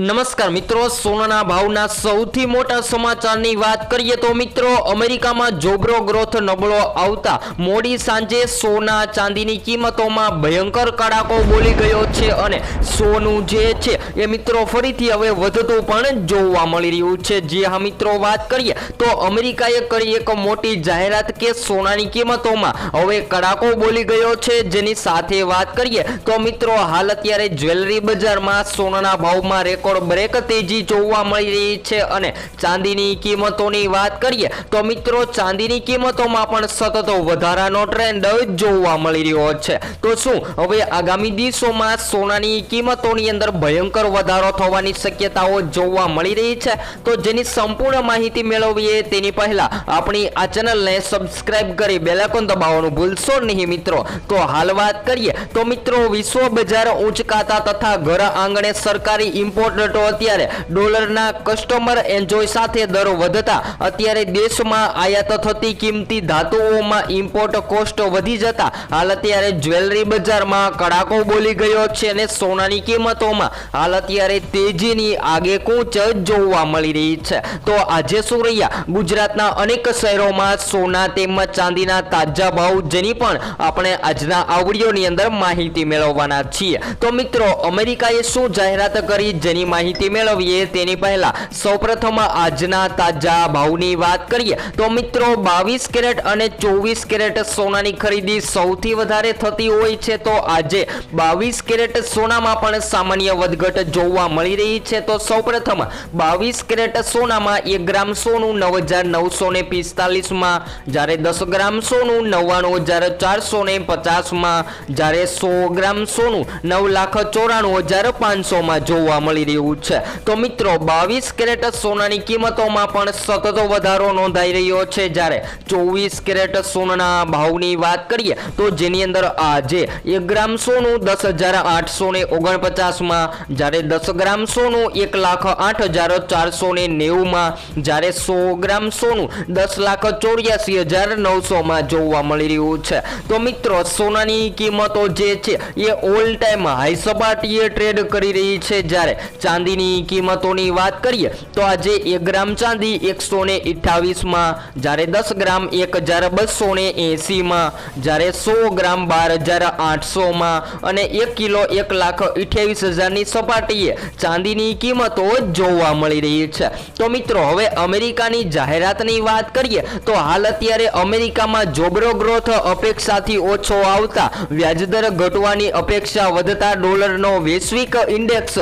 નમસ્કાર મિત્રો, સોનાના ભાવના સૌથી મોટા સમાચારની વાત કરીએ તો મિત્રો, અમેરિકામાં જોબરો ગ્રોથ નબળો આવતા મોડી સાંજે સોના ચાંદીની કિંમતોમાં ભયંકર કડાકો બોલી ગયો છે અને સોનું જે છે એ મિત્રો ફરીથી હવે વધતું પણ જોવા મળી રહ્યું છે. જે હા મિત્રો, વાત કરીએ તો અમેરિકાએ કરી એક મોટી જાહેરાત કે સોનાની કિંમતોમાં હવે કડાકો બોલી ગયો છે. જેની સાથે વાત કરીએ તો મિત્રો, હાલ અત્યારે જ્વેલરી બજારમાં સોનાના ભાવમાં રેકોર્ડ બ્રેક તેજી જોવા મળી રહી છે અને ચાંદીની કિંમતોની વાત કરીએ તો મિત્રો, ચાંદીની કિંમતોમાં પણ સતત વધારાનો ટ્રેન્ડ જોવા મળી રહ્યો છે. તો શું, હવે આગામી દિવસોમાં સોનાની કિંમતોની અંદર ભયંકર વધારો થવાની શક્યતાઓ જોવા મળી રહી છે? તો જેની સંપૂર્ણ માહિતી મેળવીએ તેની પહેલા આપણી આ ચેનલને સબસ્ક્રાઇબ કરી બેલાકોન દબાવવાનું ભૂલશો નહીં મિત્રો. તો હાલ વાત કરીએ તો મિત્રો, વિશ્વ બજાર ઊંચકાતા તથા ઘર આંગણે સરકારી ઇમ્પોર્ટન્ટો અત્યારે ડોલરના કસ્ટમર એન્જોય સાથે દર વધતા, અત્યારે દેશમાં આયાત થતી કિંમતી ધાતુઓમાં ઇમ્પોર્ટ કોસ્ટ વધી જતા, હાલ અત્યારે જ્વેલરી બજારમાં કડાકો બોલી ગયો છે અને સોનાની કિંમતોમાં, હાલ અત્યારે તેજીની આગેકૂચ જોવા મળી રહી છે. તો આજે શું રહ્યા? ગુજરાતના અનેક શહેરોમાં સોના તેમજ ચાંદીના તાજા ભાવ, જેની પણ આપણે આજના આવડીઓની અંદર માહિતી મેળવવાના છીએ. તો મિત્રો, અમેરિકાએ શું જાહેરાત કરી, જેની માહિતી મેળવીએ તેની પહેલા સૌપ્રથમ આજના તાજા ભાવની વાત કરીએ તો મિત્રો બાવીસ કેરેટ અને ચોવીસ કેરેટ સોનાની ખરીદી સૌથી વધારે થતી હોય છે તો આજે બાવીસ કેરેટ સોનામાં પણ સામાન્ય વધઘટ જોવા મળી રહી છે તો સૌપ્રથમ બાવીસ કેરેટ સોનામાં એક ગ્રામ સોનું નવ હજાર નવસો ને પિસ્તાલીસમાં, જ્યારે દસ ગ્રામ સોનું નવ્વાણું હજાર ચારસો ને પચાસમાં, જ્યારે સો ગ્રામ સોનું નવ લાખ ચોરાણું હજાર પાંચસોમાં જોવા મળી રહ્યું છે. તો મિત્રો, બાવીસ કેરેટ સોનાની કિંમતોમાં પણ સતત વધારો નોંધાઈ રહ્યો છે. જ્યારે ચોવીસ કેરેટ સોનાના ભાવની વાત કરીએ, તો જેની અંદર આજે એક ગ્રામ સોનું દસ હજાર આઠસો ને ઓગણપચાસમાં, જ્યારે દસ ગ્રામ સોનું એક લાખ આઠ હજાર ચારસો ને નેવુંમાં, જ્યારે સો ગ્રામ સોનું દસ લાખ ચોર્યાસી હજાર નવસોમાં જોવા મળી રહ્યું છે. તો મિત્રો, સોનાની કિંમતો જે છે, એ ઓલ ટાઈમ હાઈ સપાટીએ ટ્રેડ કરી રહી છે. જ્યારે ચાંદીની કિંમતોની વાત કરીએ, તો આજે એક ગ્રામ ચાંદી એકસો ને અઠ્ઠાવીસમાં, જ્યારે દસ ગ્રામ એક હજાર બસો ને એંસીમાં જ્યારે સો ગ્રામ બાર હજાર આઠસોમાં અને એક કિલો એક લાખ અઠ્યાવીસ હજારની સપાટીએ ચાંદીની કિંમતો જોવા મળી રહી છે. તો મિત્રો, હવે અમેરિકાની જાહેરાતની વાત કરીએ, તો હાલ અત્યારે અમેરિકામાં જોબરો ગ્રોથ અપેક્ષાથી ઓછો આવતા, વ્યાજદર ઘટવાની અપેક્ષા વધતા ડોલરનો વૈશ્વિક ઇન્ડેક્સ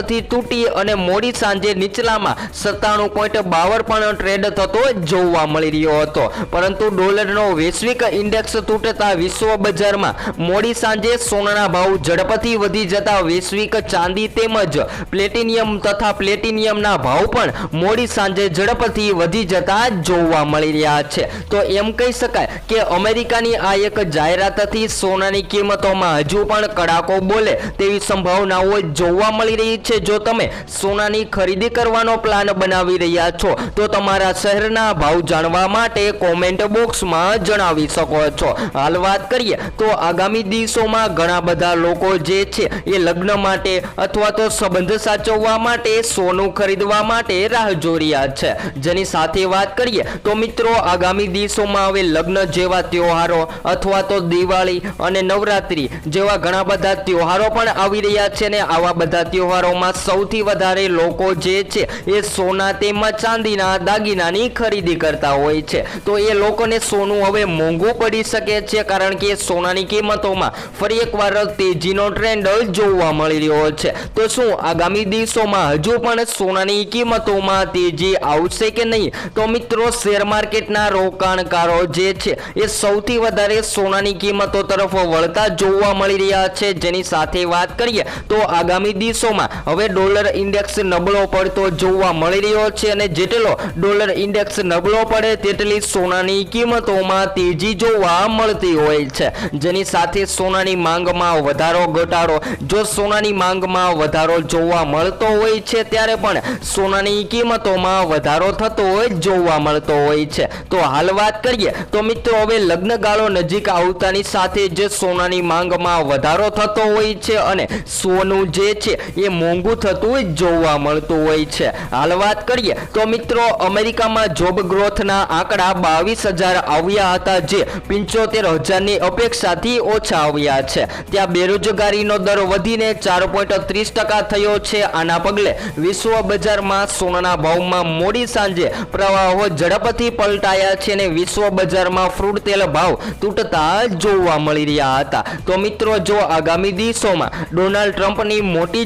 ઝડપથી તૂટી અને મોડી સાંજે નીચલામાં સત્તાણું પોઈન્ટ બાવન પણ ટ્રેડ થતો જોવા મળી રહ્યો હતો. પરંતુ ડોલરનો વૈશ્વિક ઇન્ડેક્સ તૂટતા વિશ્વ બજારમાં મોડી સાંજે સોનાના ભાવ ઝડપથી વધી જતા વૈશ્વિક ચાંદી તેમજ પ્લેટિનિયમ તથા પ્લેટિનિયમના ભાવ પણ મોડી સાંજે ઝડપથી વધી જતા જોવા મળી રહ્યા છે. તો એમ કહી શકાય કે અમેરિકાની આ એક જાહેરાતથી સોનાની કિંમતોમાં હજુ પણ કડાકો બોલે તેવી સંભાવનાઓ જોવા મળી રહી છે. જો તમે સોનાની ખરીદી કરવાનો પ્લાન બનાવી રહ્યા છો, તો તમારા શહેરના ભાવ જાણવા માટે કોમેન્ટ બોક્સમાં જણાવી શકો છો. હાલ વાત કરીએ, તો આગામી દિવસોમાં ઘણા બધા લોકો જે છે, એ લગ્ન માટે અથવા તો સંબંધ સાચવવા માટે સોનું ખરીદવા માટે રાહ જોઈ રહ્યા છે. જેની સાથે વાત કરીએ, તો મિત્રો આગામી દિવસોમાં હવે લગ્ન જેવા તહેવારો અથવા તો દિવાળી અને નવરાત્રી જેવા ઘણા બધા તહેવારો પણ આવી રહ્યા છે ને આવા બધા તહેવારોમાં સૌથી વધારે લોકો જે છે એ સોના તેમજ ચાંદીના દાગીનાની ખરીદી કરતા હોય છે. તો એ લોકોને સોનું હવે મોંઘું પડી શકે છે કારણ કે સોનાની કિંમતોમાં ફરી એકવાર તેજીનો ટ્રેન્ડ જોવા મળી રહ્યો છે. તો શું આગામી દિવસોમાં હજુ પણ સોનાની કિંમતોમાં તેજી આવશે કે નહીં? તો મિત્રો શેર માર્કેટના રોકાણકારો જે છે એ સૌથી વધારે સોનાની કિંમતો તરફ વળતા જોવા મળી રહ્યા છે. જેની સાથે વાત કરીએ તો આગામી દિવસોમાં હવે ડોલર ઇન્ડેક્સ નબળો પડતો જોવા મળી રહ્યો છે અને જેટલો ડોલર ઇન્ડેક્સ નબળો પડે તેટલી સોનાની કિંમતોમાં તેજી જોવા મળતી હોય છે. જેની સાથે સોનાની માંગમાં વધારો ઘટાડો, જો સોનાની માંગમાં વધારો જોવા મળતો હોય છે ત્યારે પણ સોનાની કિંમતોમાં વધારો થતો હોય જોવા મળતો હોય છે. તો હાલ વાત કરીએ, તો મિત્રો હવે લગ્ન ગાળો નજીક આવતાની સાથે જે સોનાની માંગમાં વધારો થતો હોય છે અને સોનું જે છે એ મોંઘું મોંઘું થતું જોવા મળતું હોય છે. હાલ વાત કરીએ તો મિત્રો, અમેરિકામાં જોબ ગ્રોથના આંકડા બાવીસ હજાર આવ્યા હતા, જે પંચોતેર હજારની અપેક્ષાથી ઓછા આવ્યા છે. ત્યાં બેરોજગારીનો દર વધીને ચાર પોઈન્ટ ત્રીસ ટકા થયો છે. આના પગલે વિશ્વ બજારમાં સોનાના ભાવમાં મોડી સાંજે પ્રવાહો ઝડપથી પલટાયા છે અને વિશ્વ બજારમાં ફ્રૂટ તેલ ભાવ તૂટતા જોવા મળી રહ્યા હતા. તો મિત્રો, જો આગામી દિવસોમાં ડોનાલ્ડ ટ્રમ્પની મોટી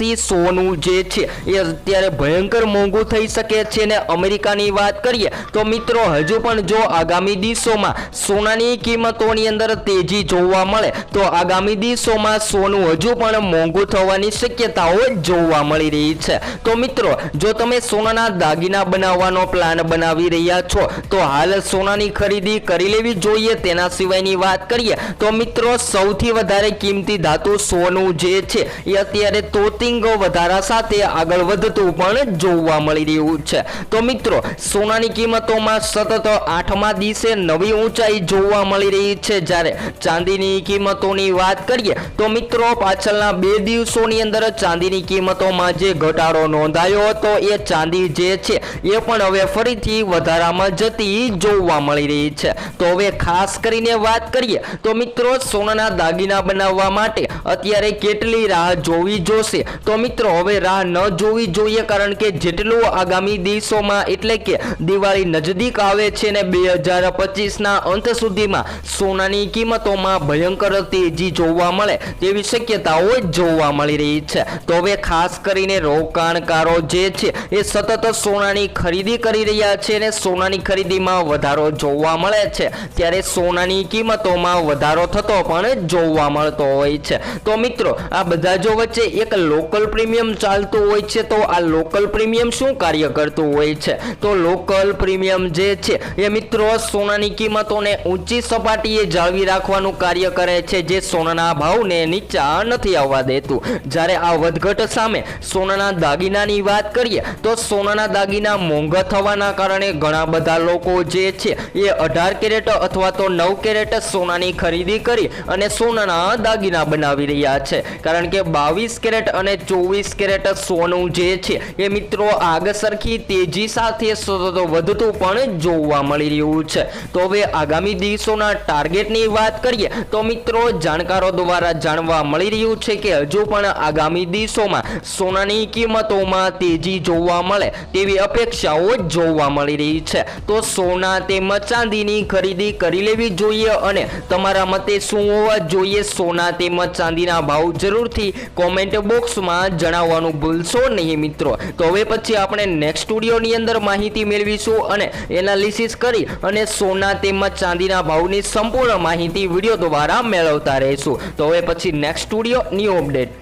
જાહેરાતથી સોનું જે છે એ અત્યારે ભયંકર મોંઘું થઈ શકે છે ને અમેરિકાની વાત કરીએ તો મિત્રો હજુ પણ જો આગામી દિવસોમાં સોનાની કિંમતોની અંદર તેજી જોવા મળે તો આગામી દિવસોમાં સોનું હજુ પણ મોંઘું થવાની શક્યતાઓ જોવા મળી રહી છે. તો મિત્રો, જો તમે સોનાના દાગીના બનાવવાનો પ્લાન બનાવી રહ્યા છો, તો હાલ સોનાની ખરીદી કરી લેવી જોઈએ તેના સિવાયની વાત કરીએ તો મિત્રો, સૌથી વધારે કિંમતી ધાતુ સોનું જે છે એ અત્યારે તોતિંગ વધારા સાથે આગળ વધતું પણ જોવા મળી રહ્યું છે. તો મિત્રો, સોનાની કિંમતોમાં સતત આઠમા દિવસે નવી ઊંચાઈ જોવા મળી રહી છે. જ્યારે ચાંદીની કિંમતોની વાત કરીએ, તો મિત્રો, પાછળના બે દિવસોની અંદર ચાંદીની કિંમતોમાં જે ઘટાડો નોંધાયો હતો, એ ચાંદી જે છે, એ પણ હવે ફરીથી વધારામાં જતી જોવા મળી રહી છે. તો હવે ખાસ કરીને વાત કરીએ, તો મિત્રો, સોનાના દાગીના બનાવવા માટે અત્યારે કેટલી રાહ જોવી જોશે? તો મિત્રો, હવે રાહ ન જોવી જોઈએ કારણ કે જેટલું આગામી દિવસોમાં એટલે કે દિવાળી નજદીક આવે છે ને બે હજાર પચીસના અંત સુધીમાં સોનાની કિંમતોમાં ભયંકર તેજી જોવા મળે તેવી શક્યતાઓ જોવા મળી રહી છે. તો હવે ખાસ કરીને રોકાણકારો જે છે એ સતત સોનાની ખરીદી કરી રહ્યા છે અને સોનાની ખરીદીમાં વધારો જોવા મળે છે. ત્યારે સોનાની કિંમતોમાં વધારો થતો પણ જોવા મળતો હોય છે. તો મિત્રો, આ બધા જો વચ્ચે એક લોકલ પ્રીમિયમ ચાલતું હોય છે, તો આ લોકલ પ્રીમિયમ શું કાર્ય કરતું હોય છે? તો લોકલ પ્રીમિયમ જે છે, એ મિત્રો સોનાની કિંમતોને ઊંચી સપાટીએ જાળવી રાખવાનું કાર્ય કરે છે, જે સોનાના ભાવને નીચા નથી આવવા દેતું. જ્યારે આ વધઘટ સામે સોનાના દાગીનાની વાત કરીએ, તો સોનાના દાગીના મોંઘા થવાના કારણે ઘણા બધા લોકો જે છે, એ અઢાર કેરેટ અથવા તો નવ કેરેટ સોનાની ખરીદી કરી અને સોનાના દાગીના બનાવી રહ્યા છે. કારણ કે બાવીસ કેરેટ અને ચોવીસ કેરેટ સોનું જે છે એ મિત્રો આગ સરખી તેજી સાથે વધતું પણ જોવા મળી રહ્યું છે. તો હવે આગામી દિવસોના ટાર્ગેટની વાત કરીએ તો મિત્રો જાણકારો દ્વારા જાણવા મળી રહ્યું છે કે હજુ પણ આગામી દિવસોમાં સોનાની કિંમતોમાં તેજી જોવા મળે તેવી અપેક્ષાઓ જોવા મળી રહી છે. તો સોના તેમજ ચાંદીની ખરીદી કરી લેવી જોઈએ અને તમારા મતે શું હોવા જોઈએ? સોના તેમજ ચાંદીના ભાવ જરૂરથી કોમેન્ટ બોક્સમાં જણાવવાનું ભૂલશો નહીં મિત્રો. તો હવે પછી આપણે નેક્સ્ટ સ્ટુડિયોની અંદર માહિતી મેળવીશું અને એનાલિસિસ કરી અને સોના તેમજ ચાંદીના ભાવની સંપૂર્ણ માહિતી વીડિયો દ્વારા મેળવતા રહીશું. તો હવે પછી નેક્સ્ટ સ્ટુડિયો ન્યૂ અપડેટ